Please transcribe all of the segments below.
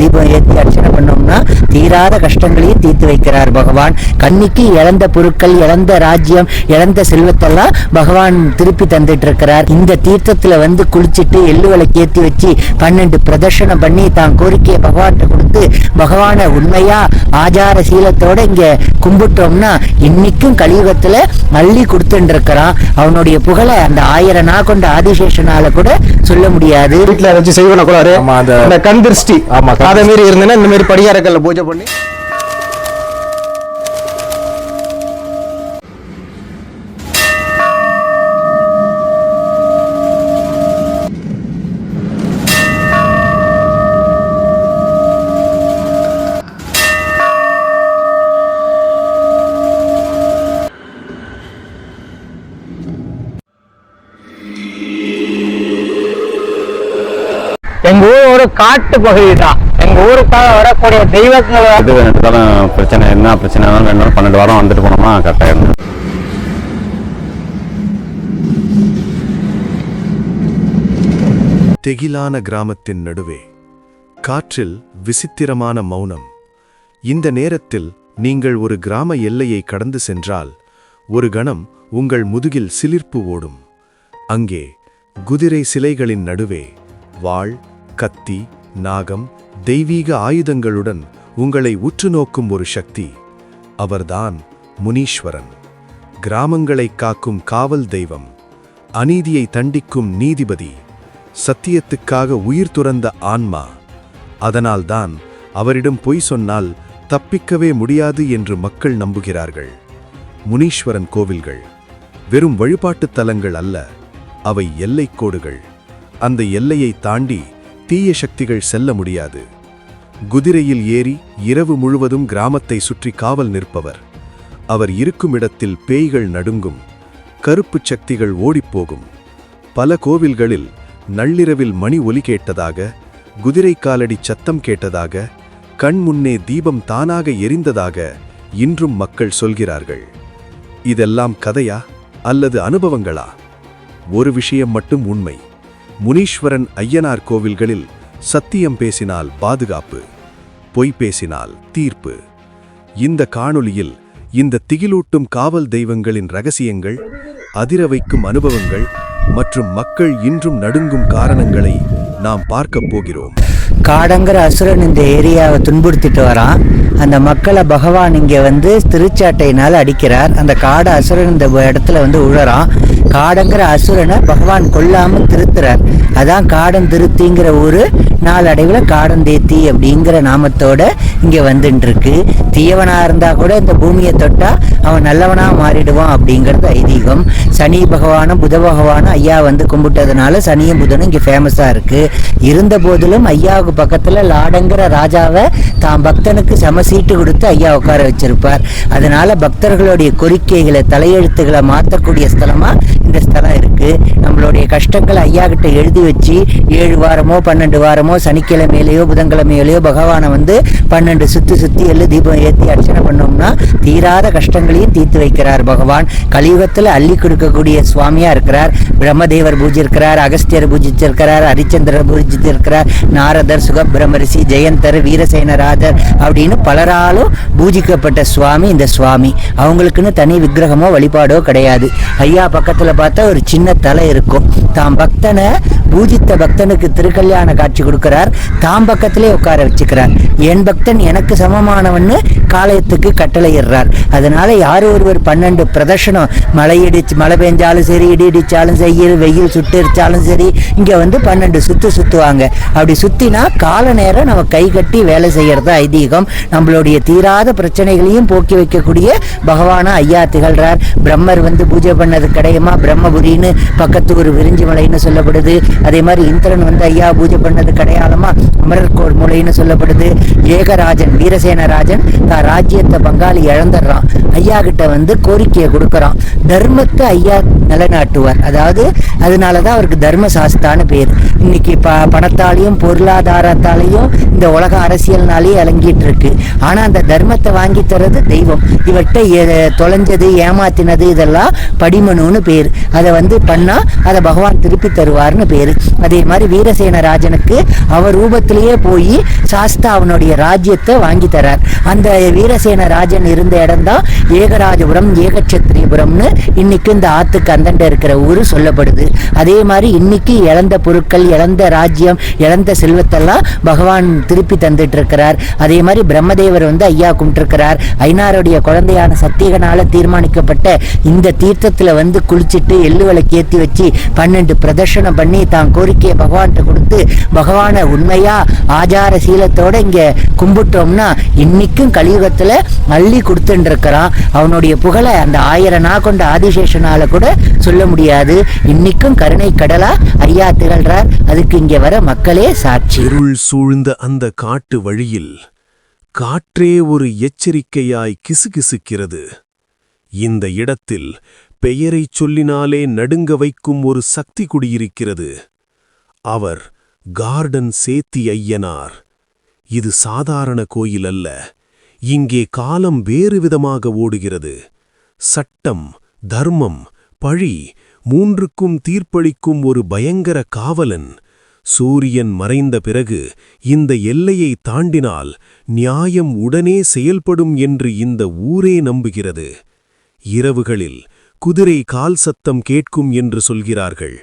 தீபம் ஏற்றி அர்ச்சனை பண்ணோம்னா தீராத கஷ்டங்களையும் தீர்த்து வைக்கிறார் பகவான். கன்னிக்கு இழந்த பொருட்கள் இழந்த ராஜ்யம் இழந்த செல்வத்தெல்லாம் பகவான் திருப்பி தந்துட்டு இருக்கிறார் இந்த தீர்த்தத்துல வந்து குளிச்சுட்டு எள்ளு விளக்கு ஏத்தி வச்சு பன்னெண்டு பிரதர்ஷனம் பண்ணி தான் கோரிக்கையை பகவான்கிட்ட கொடுத்து பகவானை உண்மையா ஆச்சார சீலத்தோட இங்க கும்பிட்டோம்னா இன்னைக்கும் கலியுகத்துல அள்ளி கொடுத்துட்டு இருக்கிறான் அவனுடைய புகழை அந்த ஆயிரம் நா கொண்ட ஆதிசேஷனால கூட சொல்ல முடியாது. வீட்டுல வச்சு செய்வன கூடாது ஆமா, அந்த- அந்த கண் திருஷ்டி. ஆமா, அதை மாரி இருந்தேன்னா இந்த மாதிரி படியாரக்கல்ல பூஜை பண்ணி. எங்க ஊர் ஒரு காட்டு பகுதி தான் எங்க ஊருக்காக வரக்கூடிய தெய்வங்கள் இது ரெண்டு பிரச்சனை? என்ன பிரச்சனை? ரெண்டு நாள் பன்னெண்டு வாரம் வந்துட்டு போனோம்னா கரெக்டாக இருக்கும் தெகிலான கிராமத்தின் நடுவே காற்றில் விசித்திரமான மௌனம். இந்த நேரத்தில் நீங்கள் ஒரு கிராம எல்லையை கடந்து சென்றால் ஒரு கணம் உங்கள் முதுகில் சிலிர்ப்பு ஓடும். அங்கே குதிரை சிலைகளின் நடுவே வாள் கத்தி நாகம் தெய்வீக ஆயுதங்களுடன் உங்களை உற்று நோக்கும் ஒரு சக்தி. அவர்தான் முனீஸ்வரன். கிராமங்களை காக்கும் காவல் தெய்வம். அநீதியை தண்டிக்கும் நீதிபதி. சத்தியத்துக்காக உயிர் துறந்த ஆன்மா. அதனால்தான் அவரிடம் பொய் சொன்னால் தப்பிக்கவே முடியாது என்று மக்கள் நம்புகிறார்கள். முனீஸ்வரன் கோவில்கள். வெறும் வழிபாட்டுத் தலங்கள் அல்ல அவை எல்லைக்கோடுகள் அந்த எல்லையை தாண்டி தீய சக்திகள் செல்ல முடியாது. குதிரையில் ஏறி இரவு முழுவதும் கிராமத்தை சுற்றி காவல் நிற்பவர். அவர் இருக்கும் இடத்தில் பேய்கள் நடுங்கும் கருப்புச் சக்திகள் ஓடிப்போகும். பல கோவில்களில் நள்ளிரவில் மணி ஒலி கேட்டதாக குதிரை காலடி சத்தம் கேட்டதாக கண் முன்னே தீபம் தானாக எரிந்ததாக இன்றும் மக்கள் சொல்கிறார்கள். இதெல்லாம் கதையா அல்லது அனுபவங்களா? ஒரு விஷயம் மட்டும் உண்மை. முனீஸ்வரன் ஐயனார் கோவில்களில் சத்தியம் பேசினால் பாதுகாப்பு பொய் பேசினால் தீர்ப்பு. இந்த காணொளியில் இந்த திகிலூட்டும் காவல் தெய்வங்களின் ரகசியங்கள் அதிர வைக்கும் அனுபவங்கள் மற்றும் மக்கள் இன்றும் நடுங்கும் காரணங்களை நாம் பார்க்கப் போகிறோம். காடங்கிற அசுரன் இந்த ஏரியாவை துன்புறுத்திட்டு வரான். அந்த மக்களை பகவான் இங்கே வந்து திருச்சாட்டையினால் அடிக்கிறார். அந்த காட அசுரன் இந்த இடத்துல வந்து உழறான். காடங்கிற அசுரனை பகவான் கொல்லாமல் திருத்துறார். அதான் காடன் திருத்திங்கிற ஊர். நாளடைவில் காடன் தேத்தி அப்படிங்கிற நாமத்தோட இங்கே வந்துட்டுருக்கு தீயவனாக இருந்தால் கூட இந்த பூமியை தொட்டா அவன் நல்லவனாக மாறிடுவான் அப்படிங்கிறது ஐதீகம். சனி பகவானும் புத பகவானும் ஐயா வந்து கும்பிட்டதுனால சனியும் புதனும் இங்கே ஃபேமஸாக இருக்கு. இருந்த போதிலும் ஐயாவுக்கு பக்கத்தில் லாடங்கிற ராஜாவை தான் பக்தனுக்கு சம சீட்டு கொடுத்து ஐயா உட்கார வச்சிருப்பார். அதனால பக்தர்களுடைய கோரிக்கைகளை தலையெழுத்துக்களை மாற்றக்கூடிய ஸ்தலமா இந்த ஸ்தலம் இருக்கு. நம்மளுடைய கஷ்டங்களை ஐயா கிட்ட எழுதி வச்சு ஏழு வாரமோ பன்னெண்டு வாரமோ சனிக்கிழமையிலேயோ புதன்கிழமையிலேயோ பகவானை வந்து பன்னெண்டு சுத்தி சுத்தி எள்ளு தீபம் ஏற்றி அர்ச்சனை பண்ணோம்னா தீராத கஷ்டங்களையும் தீர்த்து வைக்கிறார் பகவான். கலியுகத்தில் அள்ளி கொடுக்கக்கூடிய சுவாமியாக இருக்கிறார். பிரம்மதேவர் பூஜிருக்கிறார் அகஸ்தியர் பூஜிச்சிருக்கிறார் ஹரிச்சந்திரர் பூஜித்திருக்கிறார் நாரதர் சுகபிரமரிசி ஜெயந்தர் வீரசேனராஜர் அப்படின்னு பலராலும் பூஜிக்கப்பட்ட சுவாமி இந்த சுவாமி. அவங்களுக்குன்னு தனி விக்கிரகமோ வழிபாடோ கிடையாது. ஐயா பக்கத்தில் பார்த்தா ஒரு சின்ன தலை இருக்கும். தாம் பக்தனை பூஜித்த பக்தனுக்கு திருக்கல்யாண காட்சி கொடுக்கிறார். தாம் பக்கத்திலே உட்கார வச்சுக்கிறார். என் பக்தன் எனக்கு சமமானவன்னு காலயத்துக்கு கட்டளையிடுறார். அதனால யார் ஒருவர் பன்னெண்டு பிரதர்ஷனம் மழை இடிச்சு மழை பெஞ்சாலும் சரி இடி இடிச்சாலும் சரி வெயில் சுட்டரிச்சாலும் சரி இங்கே வந்து பன்னெண்டு சுத்து சுத்துவாங்க. அப்படி சுத்தினா கால நேரம் நம்ம கை கட்டி வேலை செய்யறது ஐதீகம். நம்மளுடைய தீராத பிரச்சனைகளையும் போக்கி வைக்கக்கூடிய பகவானா ஐயா திகழ்றார். பிரம்மர் வந்து பூஜை பண்ணது கிடையமா? பிரம்மபுரின்னு பக்கத்து ஒரு விரிஞ்சி மலைன்னு சொல்லப்படுது. அதே மாதிரி இந்திரன் வந்து ஐயா பூஜை பண்ணது கிடையாளமா அமரர்கோள் மூலைன்னு சொல்லப்படுது. ஏகராஜன் வீரசேனராஜன் தான் ராஜ்யத்தை பங்காளி இழந்துடுறான். ஐயா கிட்ட வந்து கோரிக்கையை கொடுக்கறான். தர்மத்தை ஐயா நிலைநாட்டுவார். அதாவது அதனாலதான் அவருக்கு தர்ம சாஸ்தான்னு பேர். இன்னைக்கு ப பணத்தாலையும் பொருளாதாரத்தாலையும் இந்த உலக அரசியல்னாலேயும் இலங்கிட்டு இருக்கு ஆனா அந்த தர்மத்தை வாங்கி தர்றது தெய்வம். இவர்கிட்ட தொலைஞ்சது ஏமாத்தினது இதெல்லாம் படிமனுன்னு பேர். அதை வந்து பண்ணா அதை பகவான் திருப்பி தருவார்னு பேர். சொல்லப்படுது அதே மாதிரி வீரசேன ராஜனுக்கு அவர் ரூபத்திலேயே போய் சாஸ்தா அவனுடைய ராஜ்யத்தை வாங்கி தரார். அந்த வீரசேன ராஜன் இருந்த இடம் தான் ஏகராஜபுரம் ஏகச்சத்திரிபுரம்னு இன்னைக்கு இந்த ஆத்துக்கு அந்தண்ட இருக்கிற ஊர் சொல்லப்படுது. அதே மாதிரி இன்னைக்கு இழந்த பொருட்கள் இழந்த ராஜ்யம் இழந்த செல்வத்தெல்லாம் பகவான் திருப்பி தந்துட்டு இருக்கிறார் அதே மாதிரி பிரம்மதேவர் வந்து ஐயா கும்பிட்டுருக்கிறார். ஐநாருடைய குழந்தையான சத்தியகனால தீர்மானிக்கப்பட்ட இந்த தீர்த்தத்தில் வந்து குளிச்சுட்டு எள்ளுவலை கேத்தி வச்சு பன்னெண்டு பிரதர்ஷனம் பண்ணி தான் கோரிக்கையை பகவான்கிட்ட கொடுத்து பகவானை உண்மையாக ஆச்சார சீலத்தோடு இங்கே கும்பிட்டோம்னா இன்னைக்கும் கலியுகத்தில் அள்ளி கொடுத்துட்டுருக்கிறான் அவனுடைய புகழை அந்த ஆயிரம் நா கொண்ட ஆதிசேஷனால் கூட சொல்ல முடியாது. இன்னைக்கும் கருணை கடலா ஐயா திகழ்றார். அதுக்கு இங்கே வர மக்களே சாட்சி. இருள் சூழ்ந்த அந்த காட்டு வழியில் காற்றே ஒரு எச்சரிக்கையாய் கிசுகிசுக்கிறது. இந்த இடத்தில் பெயரைச் சொல்லினாலே நடுங்க வைக்கும் ஒரு சக்தி குடியிருக்கிறது. அவர் கார்டன் சேத்தி ஐயனார். இது சாதாரண கோயில் அல்ல. இங்கே காலம் வேறு விதமாக ஓடுகிறது. சட்டம் தர்மம் பழி மூன்றுக்கும் தீர்ப்பளிக்கும் ஒரு பயங்கர காவலன். சூரியன் மறைந்த பிறகு இந்த எல்லையை தாண்டினால் நியாயம் உடனே செயல்படும் என்று இந்த ஊரே நம்புகிறது. இரவுகளில் குதிரை கால் சத்தம் கேட்கும் என்று சொல்கிறார்கள்.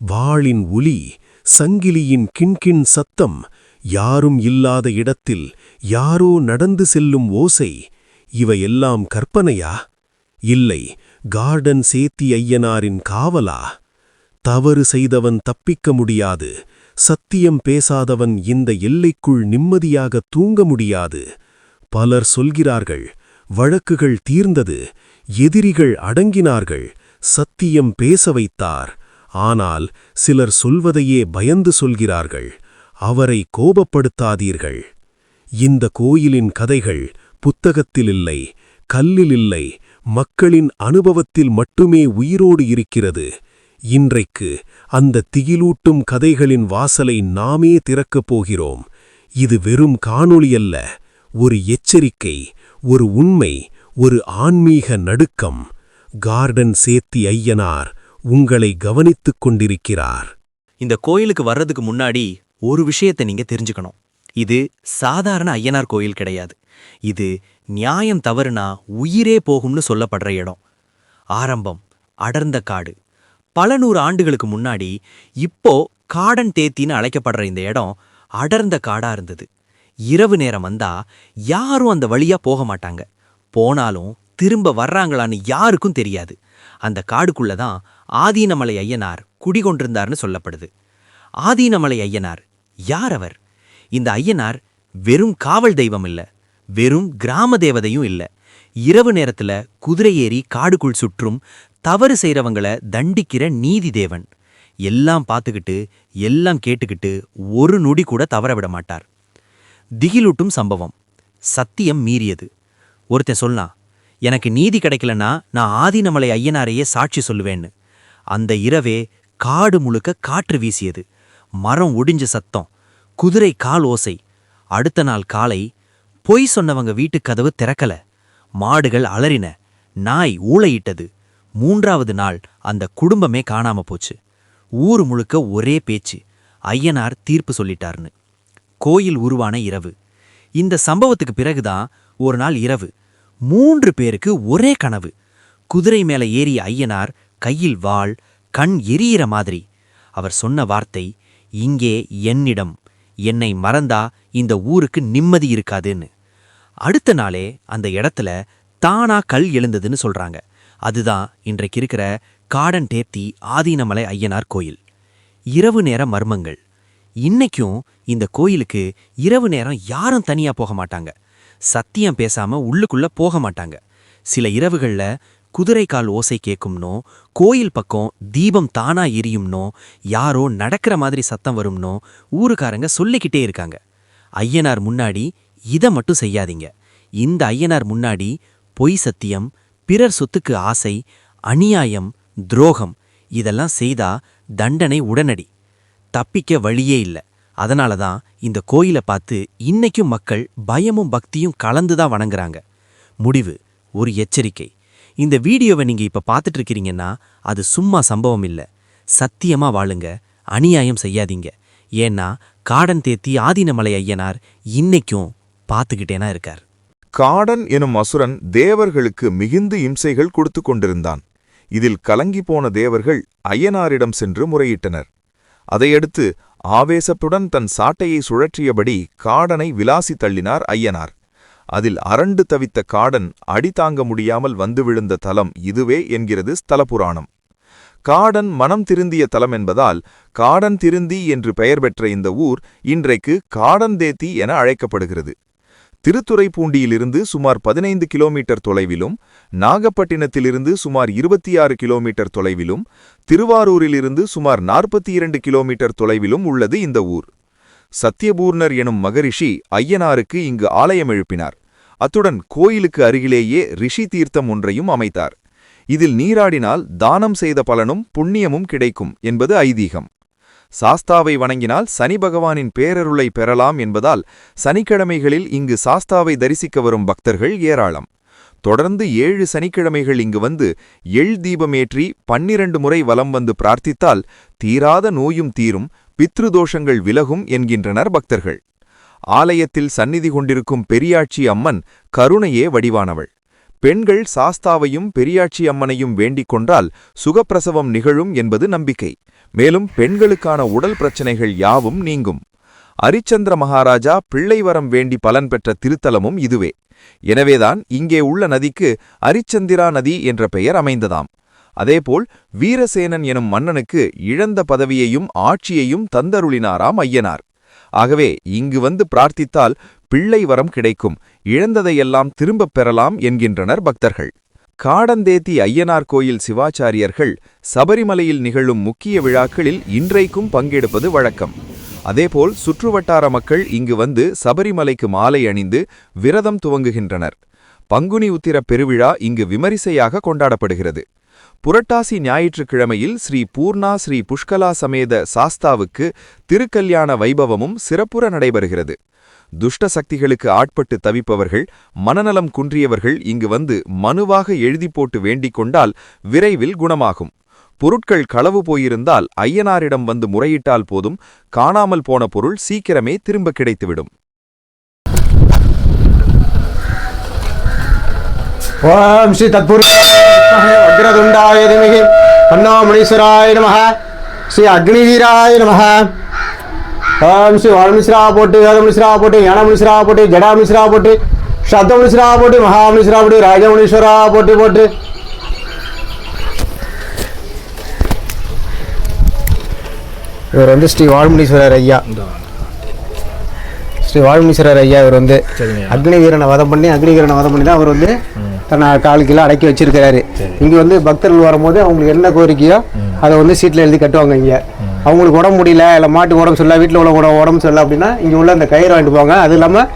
வாளின் ஒலி சங்கிலியின் கிண்கிண் சத்தம் யாரும் இல்லாத இடத்தில் யாரோ நடந்து செல்லும் ஓசை இவையெல்லாம் கற்பனையா? இல்லை கார்டன் சேத்தி ஐயனாரின் காவலா? தவறு செய்தவன் தப்பிக்க முடியாது சத்தியம் பேசாதவன் இந்த எல்லைக்குள் நிம்மதியாக தூங்க முடியாது. பலர் சொல்கிறார்கள் வழக்குகள் தீர்ந்தது எதிரிகள் அடங்கினார்கள் சத்தியம் பேச வைத்தார். ஆனால் சிலர் சொல்வதையே பயந்து சொல்கிறார்கள் அவரை கோபப்படுத்தாதீர்கள். இந்த கோயிலின் கதைகள் புத்தகத்தில் இல்லை கல்லில் இல்லை மக்களின் அனுபவத்தில் மட்டுமே உயிரோடு இருக்கிறது. இன்றைக்கு அந்த திகிலூட்டும் கதைகளின் வாசலை நாமே திறக்கப் போகிறோம். இது வெறும் காணொளி அல்ல ஒரு எச்சரிக்கை ஒரு உண்மை ஒரு ஆன்மீக நடுக்கம். கார்டன் சேத்தி ஐயனார் உங்களை கவனித்துக் கொண்டிருக்கிறார். இந்த கோயிலுக்கு வர்றதுக்கு முன்னாடி ஒரு விஷயத்தை நீங்க தெரிஞ்சுக்கணும். இது சாதாரண ஐயனார் கோயில் கிடையாது. இது நியாயம் தவறுனா உயிரே போகும்னு சொல்லப்படுற இடம். ஆரம்பம் அடர்ந்த காடு. பல நூறு ஆண்டுகளுக்கு முன்னாடி இப்போ காடன் தேத்தின்னு அழைக்கப்படுற இந்த இடம் அடர்ந்த காடா இருந்தது. இரவு நேரம் வந்தா யாரும் அந்த வழியா போக மாட்டாங்க. போனாலும் திரும்ப வர்றாங்களான்னு யாருக்கும் தெரியாது. அந்த காடுக்குள்ள தான் ஆதீனமலை ஐயனார் குடிகொண்டிருந்தார்னு சொல்லப்படுது. ஆதீனமலை ஐயனார் யார் அவர்? இந்த ஐயனார் வெறும் காவல் தெய்வம் இல்ல வெறும் கிராம தேவதையும் இல்ல. இரவு நேரத்துல குதிரை ஏறி காடுக்குள் சுற்றும் தவறு செய்றவங்கள தண்டிக்கிற நீதி தேவன். எல்லாம் பார்த்துக்கிட்டு எல்லாம் கேட்டுக்கிட்டு ஒரு நொடி கூட தவற விட மாட்டார். திகிலூட்டும் சம்பவம் சத்தியம் மீறியது. ஒருத்தன் சொன்னான் எனக்கு நீதி கிடைக்கலனா நான் ஆதினமலை ஐயனாரையே சாட்சி சொல்லுவேன்னு. அந்த இரவே காடு முழுக்க காற்று வீசியது. மரம் ஒடிஞ்ச சத்தம். குதிரை கால் ஓசை. அடுத்த நாள் காலை பொய் சொன்னவங்க வீட்டுக் கதவு திறக்கல. மாடுகள் அலறின. நாய் ஊழையிட்டது மூன்றாவது நாள் அந்த குடும்பமே காணாம போச்சு. ஊர் முழுக்க ஒரே பேச்சு. ஐயனார் தீர்ப்பு சொல்லிட்டார்னு. கோயில் உருவான இரவு. இந்த சம்பவத்துக்கு பிறகுதான் ஒரு நாள் இரவு. மூன்று பேருக்கு ஒரே கனவு. குதிரை மேல ஏறிய ஐயனார் கையில் வாள் கண் எரியிற மாதிரி. அவர் சொன்ன வார்த்தை இங்கே என்னிடம். என்னை மறந்தா இந்த ஊருக்கு நிம்மதி இருக்காதுன்னு. அடுத்த நாளே அந்த இடத்துல தானா கல் எழுந்ததுன்னு சொல்றாங்க. அதுதான் இன்றைக்கு இருக்கிற காடன் தேர்த்தி ஆதீனமலை ஐயனார் கோயில். இரவு நேர மர்மங்கள். இன்னைக்கும் இந்த கோயிலுக்கு இரவு நேரம் யாரும் தனியா போக மாட்டாங்க. சத்தியம் பேசாம உள்ளுக்குள்ள போக மாட்டாங்க. சில இரவுகள்ல குதிரைக்கால் ஓசை கேட்கும்னோ கோயில் பக்கம் தீபம் தானா எரியும்னோ யாரோ நடக்கிற மாதிரி சத்தம் வரும்னோ ஊருக்காரங்க சொல்லிக்கிட்டே இருக்காங்க. ஐயனார் முன்னாடி இதை மட்டும் செய்யாதீங்க. இந்த ஐயனார் முன்னாடி பொய் சத்தியம் பிறர் சொத்துக்கு ஆசை அநியாயம் துரோகம் இதெல்லாம் செய்தா தண்டனை உடனடி. தப்பிக்க வழியே இல்ல. அதனால தான் இந்த கோயிலை பார்த்து இன்னைக்கும் மக்கள் பயமும் பக்தியும் கலந்து தான் வணங்குறாங்க. முடிவு ஒரு எச்சரிக்கை. இந்த வீடியோவை நீங்க இப்ப பார்த்துட்டு இருக்கிறீங்கன்னா அது சும்மா சம்பவம் இல்ல. சத்தியமா வாழுங்க அநியாயம் செய்யாதீங்க. ஏன்னா காடன் தேத்தி ஆதினமலை ஐயனார் இன்னைக்கும் பார்த்துக்கிட்டேனா இருக்கார். காடன் எனும் அசுரன் தேவர்களுக்கு மிகுந்து இம்சைகள் கொடுத்து கொண்டிருந்தான். இதில் கலங்கிப்போன தேவர்கள் ஐயனாரிடம் சென்று முறையிட்டனர். அதையடுத்து ஆவேசத்துடன் தன் சாட்டையை சுழற்றியபடி காடனை விலாசி தள்ளினார் ஐயனார். அதில் அரண்டு தவித்த காடன் அடி தாங்க முடியாமல் வந்து விழுந்த தலம் இதுவே என்கிறது ஸ்தலபுராணம். காடன் மனம் திருந்திய தலம் என்பதால் காடன் திருந்தி என்று பெயர் பெற்ற இந்த ஊர் இன்றைக்கு காடந்தேத்தி என அழைக்கப்படுகிறது. திருத்துறைப்பூண்டியிலிருந்து சுமார் பதினைந்து கிலோமீட்டர் தொலைவிலும் நாகப்பட்டினத்திலிருந்து சுமார் இருபத்தி ஆறு கிலோமீட்டர் தொலைவிலும் திருவாரூரிலிருந்து சுமார் நாற்பத்தி இரண்டு கிலோமீட்டர் தொலைவிலும் உள்ளது இந்த ஊர். சத்தியபூர்ணர் எனும் மகரிஷி ஐயனாருக்கு இங்கு ஆலயம் எழுப்பினார். அத்துடன் கோயிலுக்கு அருகிலேயே ரிஷி தீர்த்தம் ஒன்றையும் அமைத்தார். இதில் நீராடினால் தானம் செய்த பலனும் புண்ணியமும் கிடைக்கும் என்பது ஐதீகம். சாஸ்தாவை வணங்கினால் சனி பகவானின் பேரருளை பெறலாம் என்பதால் சனிக்கிழமைகளில் இங்கு சாஸ்தாவை தரிசிக்க வரும் பக்தர்கள் ஏராளம். தொடர்ந்து ஏழு சனிக்கிழமைகள் இங்கு வந்து எள் தீபமேற்றி பன்னிரண்டு முறை வலம் வந்து பிரார்த்தித்தால் தீராத நோயும் தீரும் பித்ருதோஷங்கள் விலகும் என்கின்றனர் பக்தர்கள். ஆலயத்தில் சந்நிதி கொண்டிருக்கும் பெரியாட்சி அம்மன் கருணையே வடிவானவள். பெண்கள் சாஸ்தாவையும் பெரியாட்சி அம்மனையும் வேண்டிக் கொண்டால் சுகப்பிரசவம் நிகழும் என்பது நம்பிக்கை. மேலும் பெண்களுக்கான உடல் பிரச்சனைகள் யாவும் நீங்கும். அரிச்சந்திர மகாராஜா பிள்ளை வரம் வேண்டி பலன் பெற்ற திருத்தலமும் இதுவே. எனவேதான் இங்கே உள்ள நதிக்கு அரிச்சந்திரா நதி என்ற பெயர் அமைந்ததாம். அதேபோல் வீரசேனன் எனும் மன்னனுக்கு இழந்த பதவியையும் ஆட்சியையும் தந்தருளினாராம் ஐயனார். ஆகவே இங்கு வந்து பிரார்த்தித்தால் பிள்ளை வரம் கிடைக்கும். இழந்ததையெல்லாம் திரும்பப் பெறலாம் என்கின்றனர் பக்தர்கள். காடந்தேத்தி ஐயனார் கோயில் சிவாச்சாரியர்கள் சபரிமலையில் நிகழும் முக்கிய விழாக்களில் இன்றைக்கும் பங்கெடுப்பது வழக்கம். அதேபோல் சுற்றுவட்டார மக்கள் இங்கு வந்து சபரிமலைக்கு மாலை அணிந்து விரதம் துவங்குகின்றனர். பங்குனி உத்திர பெருவிழா இங்கு விமரிசையாக கொண்டாடப்படுகிறது. புரட்டாசி ஞாயிற்றுக்கிழமையில் ஸ்ரீ பூர்ணா ஸ்ரீ புஷ்கலா சமேத சாஸ்தாவுக்கு திருக்கல்யாண வைபவமும் சிறப்புற நடைபெறுகிறது. துஷ்ட சக்திகளுக்கு ஆட்பட்டு தவிப்பவர்கள் மனநலம் குன்றியவர்கள் இங்கு வந்து மனுவாக எழுதி போட்டு வேண்டிக் கொண்டால் விரைவில் குணமாகும். பொருட்கள் களவு போயிருந்தால் ஐயனாரிடம் வந்து முறையிட்டால் போதும் காணாமல் போன பொருள் சீக்கிரமே திரும்ப கிடைத்துவிடும். ஓம் ஸ்ரீ தத்புருஷ வக்ரதுண்டாய திமிகி நம ஸ்ரீ அக்னிவீராய நம ஓம் ஸ்ரீ வால்மிஸ்ரா போட்டு வேதமுனிஸ்ரா போட்டு ஞானமுனிஸ்ரா போட்டு ஜடாமுனிஸ்ரா போட்டு சப்தமுனிஸ்ரா போட்டு மகாமுனிஸ்ரா போட்டு ராஜமுனீஸ்வரா போட்டு போட்டு இவர் வந்து ஸ்ரீ வாழ்முனீஸ்வரர் ஐயா. ஸ்ரீ வாழ்முனீஸ்வரர் ஐயா இவர் வந்து அக்னி வீரனை வதம் பண்ணி அக்னி வீரனை வதம் பண்ணி தான் அவர் வந்து தன்னை கால் கிலோ அடக்கி வச்சிருக்கிறாரு. இங்க வந்து பக்தர்கள் வரும்போது அவங்களுக்கு என்ன கோரிக்கையோ அதை வந்து சீட்டில் எழுதி கட்டுவாங்க இங்க. அவங்களுக்கு உடம்பு முடியல இல்லை மாட்டுக்கு உடம்பு சரியில்லை வீட்டில் உள்ள உடம்பு உடம்பு சரியில்லை அப்படின்னா இங்கே உள்ள அந்த கயிறு வாங்கிட்டு போவாங்க. அது இல்லாமல்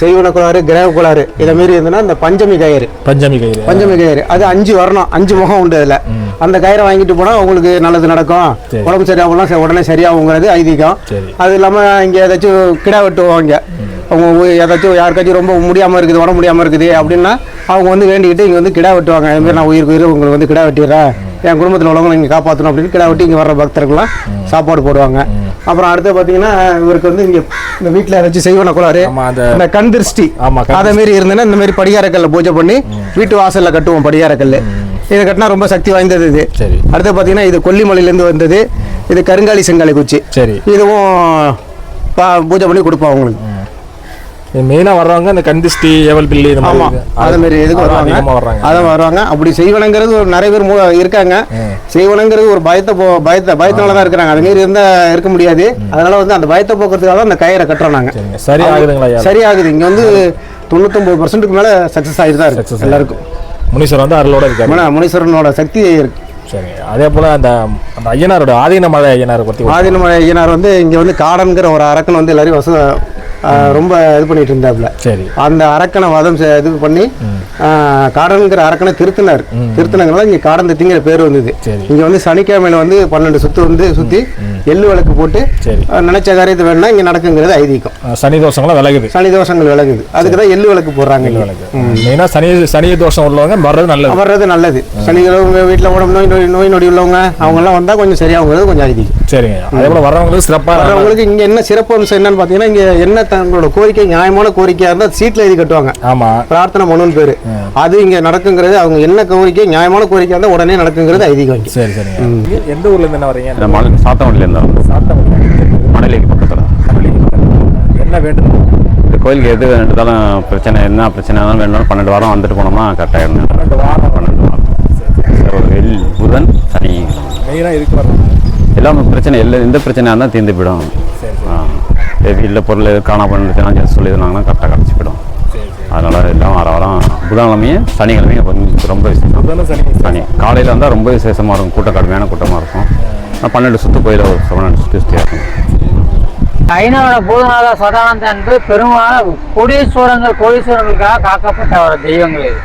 செய்வன கோளாறு கிரக கோளாறு இதை மாரி இருந்ததுன்னா இந்த பஞ்சமி கயிறு. பஞ்சமி கயிறு. பஞ்சமி கயிறு. அது அஞ்சு வரணும் அஞ்சு முகம் உண்டு அதில். அந்த கயிறை வாங்கிட்டு போனால் உங்களுக்கு நல்லது நடக்கும். உடம்பு சரியாகலாம் சரி, உடனே சரியாகுங்கிறது ஐதீகம். அது இல்லாமல் இங்கே ஏதாச்சும் கிடா வெட்டுவாங்க. அவங்க ஏதாச்சும் யாருக்காச்சும் ரொம்ப முடியாமல் இருக்குது உடம்பு முடியாமல் இருக்குது அப்படின்னா அவங்க வந்து வேண்டிக்கிட்டு இங்கே வந்து கிடா வெட்டுவாங்க. அதுமாரி நான் உயிருக்கு உயிர் உங்களுக்கு வந்து கிடா வெட்டிடுறேன் என் குடும்பத்தில் உள்ளவங்க நீங்கள் காப்பாற்றணும் அப்படின்னு கிடா வெட்டி இங்கே வர்ற பக்தர்கள்லாம் சாப்பாடு போடுவாங்க. அப்புறம் அடுத்து பார்த்தீங்கன்னா இவருக்கு வந்து இங்கே இந்த வீட்டில் ஏதாச்சும் செய்வன அந்த- இந்த கண் திருஷ்டி. அதே மாரி இருந்ததுன்னா இந்த மாதிரி படிகாரக்கல்ல பூஜை பண்ணி வீட்டு வாசல்ல கட்டுவோம் படிகாரக்கல் இது கட்டினா ரொம்ப சக்தி வாய்ந்தது இது. சரி. அடுத்து பார்த்தீங்கன்னா இது கொல்லிமலையிலேருந்து வந்தது. இது கருங்காலி செங்காலி குச்சி. சரி. இதுவும் பா- பூஜை பண்ணி கொடுப்போம் அவங்களுக்கு. மெயினா வர்றவங்க இந்த கந்திஷ்டி ஏவல் பில்லி இந்த மாதிரி. அதே மாதிரி அதிகமா வர்றாங்க. அதான் வருவாங்க அப்படி செய்வனங்கிறது ஒரு நிறைய பேர் இருக்காங்க. செய்வனங்கிறது ஒரு பயத்தை போ பயத்தை பயத்தினால தான் இருக்கிறாங்க. அது மாரி இருந்தா இருக்க முடியாது. அதனால வந்து அந்த பயத்தை போக்குறதுக்காக தான் அந்த கயிறை கட்டுறோம் நாங்க. சரிங்க. சரி ஆகுதுங்களா? சரி ஆகுது இங்க வந்து தொண்ணூத்தொம்பது பர்சன்ட்டுக்கு மேல சக்சஸ் ஆகிட்டு தான் Success இருக்கு எல்லாருக்கும். முனீஸ்வரர் வந்து அருளோட இருக்காரு. முன- முனீஸ்வரனோட சக்தி இருக்கு. சரி. அதே போல அந்த அந்த ஐயனாரோட ஆதீன மலை ஐயனாரை பத்தி ஒரு- ஆதினமலை ஐயனார் வந்து இங்க வந்து காடன்கிற ஒரு அரக்கன் வந்து எல்லாரையும் வச ரொம்ப இது பண்ணிட்டு இருந்தாப்ல. சரி. அந்த அரக்கனை வதம் இது பண்ணி ஆ, காடன்கிற அரக்கனை திருத்தினார். திருத்தினங்களால இங்க காடன் திங்கிற பேர் வந்தது. இங்க வந்து சனிக்கிழமையில வந்து பன்னெண்டு சுத்து வந்து சுத்தி எள்ளு விளக்கு போட்டு சரி. நினைச்ச காரியத்தை வேணும்னா இங்க நடக்குங்கிறது ஐதீகம். சனி தோஷங்களாம் விலகுது. சனி தோஷங்கள் விலகுது. அதுக்கு தான் எள்ளு விளக்கு போடுறாங்க இங்க. மெயினாக சனி சனி தோஷம் உள்ளவங்க வர்றது நல்லது. வர்றது நல்லது. சனிக்கிழமை வீட்டில் உடம்பு நோய் நோய் நோய் நொடி உள்ளவங்க அவங்கெல்லாம் வந்தால் கொஞ்சம் சரியாகுங்கிறது கொஞ்சம் ஐதீகம். சரிங்க. அதே போல் வர்றவங்களுக்கு சிறப்பாக வர்றவங்களுக்கு இங்க என்ன சிறப்பு அம்சம் என்னன்னு பார்த்தீங்கன்னா இங்க என்ன தங்களோட கோரிக்கை நியாயமான கோரிக்கையா இருந்தால் சீட்டில் எழுதி கட்டுவாங்க. ஆமாம் பிரார்த்தனை மனுன்னு பேரு. அது இங்க நடக்குங்கிறது அவங்க என்ன கோரிக்கை நியாயமான கோரிக்கை இருந்தால் உடனே நடக்குங்கிறது ஐதீகம். சரி சரிங்க. நீங்க எந்த ஊர்ல இருந்து என்ன வரீங்க இந்த இருந்தாலும் மணலிக்கு பக்கத்தில். என்ன வேண்டும்? இந்த கோயிலுக்கு எது வேண்டுதாலும் பிரச்சனை என்ன பிரச்சனை இருந்தாலும் வேணும்னாலும் பன்னெண்டு வாரம் வந்துட்டு போனோம்னா கரெக்டாக பன்னெண்டு வாரம். பன்னெண்டு வாரம். வெள்ளி புதன் சனி. மெயினாக இதுக்கு வரணும். எல்லாமே பிரச்சனை இல்லை எந்த பிரச்சனையாக இருந்தால் தீர்ந்து போயிடும். வீட்டில் பொருள் எதுவும் காணா பண்ணுச்சுன்னா சொல்லியிருந்தாங்கன்னா கரெக்டாக கிடச்சி போயிடும். அதனால் எல்லாம் வர வாரம் புதன்கிழமையும் சனிக்கிழமையும் ரொம்ப விசேஷம். சனி. காலையில் வந்தால் ரொம்ப விசேஷமாக இருக்கும். கூட்டம் கடுமையான கூட்டமாக இருக்கும். பன்னெண்டு சுற்று கோயிலை ஒரு செவன் சுற்றி சுற்றியாக இருக்கும் ஐநாவோட பூதநாத சதானந்த என்று பெரும்பாலும் கோடீஸ்வரங்கள் கோடீஸ்வரங்களுக்காக காக்கப்பட்ட ஒரு தெய்வங்கள் இது.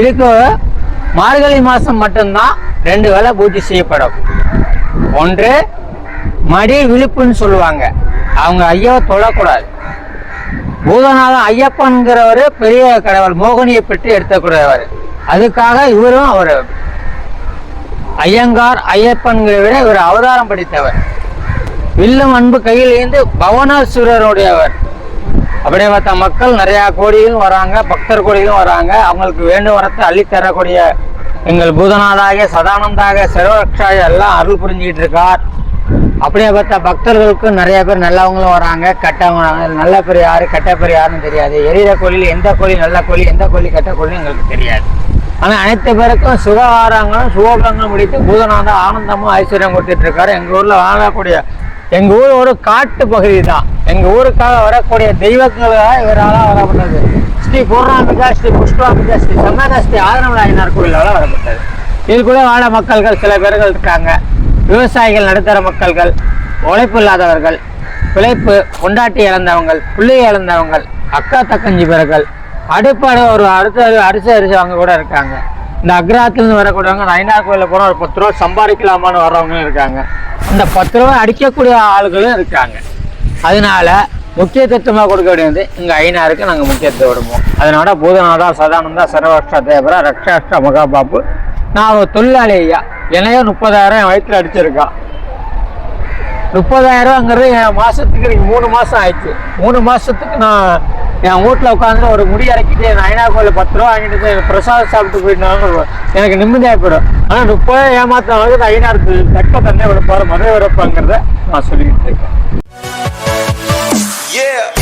இதுக்கு மார்கழி மாதம் மட்டும்தான் ரெண்டு வேளை பூஜை செய்யப்படும். ஒன்று மடி விழுப்புன்னு சொல்லுவாங்க. அவங்க ஐயாவை தொழக்கூடாது. பூதநாதன் ஐயப்பன்கிறவர் பெரிய கடவுள் மோகினியை பெற்று எடுத்தக்கூடியவர் அதுக்காக இவரும் அவர் ஐயங்கார் ஐயப்பன்களை விட இவர் அவதாரம் படித்தவர். வில்லும் அன்பு கையில் ஏந்து பவனாசுரருடையவர். அப்படியே பார்த்தா மக்கள் நிறையா கோடியும் வராங்க பக்தர் கோடியும் வராங்க. அவங்களுக்கு வேண்டும் வரத்தை அள்ளித்தரக்கூடிய எங்கள் பூதநாதாக சதானந்தாக சர்வரக்ஷாய எல்லாம் அருள் புரிஞ்சுக்கிட்டு இருக்கார். அப்படியே பார்த்தா பக்தர்களுக்கு நிறைய பேர் நல்லவங்களும் வராங்க கெட்டவங்க நல்ல பேர் யாரு கெட்ட பேர் யாருன்னு தெரியாது. எரியிற கோழியில் எந்த கோழி நல்ல கோழி எந்த கோழி கெட்ட கோயில் எங்களுக்கு தெரியாது. ஆனால் அனைத்து பேருக்கும் சுகாதாரங்களும் சுகோபங்களும் முடித்து பூதநாத ஆனந்தமும் ஐஸ்வர்யம் கொடுத்துட்டு இருக்காரு எங்கள் ஊரில் வாழக்கூடிய எங்கள் ஊர் ஒரு காட்டு பகுதி தான் எங்கள் ஊருக்காக வரக்கூடிய தெய்வங்களாக இவரால் வரப்பட்டது. ஸ்ரீ பூர்ணாம்பிகா ஸ்ரீ புஷ்பாம்பிகா ஸ்ரீ சமேத ஸ்ரீ ஆதரவநாயனார் கோயிலால் வரப்பட்டது. இது கூட வாழ மக்கள்கள் சில பேர்கள் இருக்காங்க. விவசாயிகள் நடுத்தர மக்கள்கள் உழைப்பு இல்லாதவர்கள் பிழைப்பு கொண்டாட்டி இழந்தவங்கள் பிள்ளையை இழந்தவங்கள் அக்கா தக்கஞ்சி பேர்கள் அடுப்பாடு ஒரு அடுத்த அரிசி அரிசிவங்க கூட இருக்காங்க. இந்த அக்ராத்துலேருந்து வரக்கூடியவங்க இந்த கோயிலில் போனால் ஒரு பத்து ரூபா சம்பாதிக்கலாமான்னு வர்றவங்களும் இருக்காங்க. அந்த பத்து ரூபா அடிக்கக்கூடிய ஆளுகளும் இருக்காங்க. அதனால முக்கியத்துவமாக கொடுக்க வேண்டியது இங்கே ஐநாருக்கு நாங்கள் முக்கியத்துவம் விடுவோம் அதனால பூதநாதா சதானந்தா சர்வஷ்டா தேவரா ரக்ஷாஷ்டா மகாபாப்பு நான் ஒரு தொழிலாளி ஐயா. என்னையோ முப்பதாயிரம் என் வயிற்றுல அடிச்சிருக்கான் முப்பதாயிரம் என் மாதத்துக்கு மூணு மாதம் ஆயிடுச்சு. மூணு மாதத்துக்கு நான் என் வீட்டில் உட்காந்து ஒரு முடி இறக்கிட்டு என் ஐநா கோயிலில் பத்து ரூபா வாங்கிட்டு போய் பிரசாதம் சாப்பிட்டு போயிட்டு எனக்கு நிம்மதியாக போயிடும். ஆனால் முப்பது ஏமாத்தின அளவுக்கு ஐநாறு தக்க தன்னை விட போகிற மதுரை வரப்பாங்கிறத நான் சொல்லிக்கிட்டு இருக்கேன். Yeah.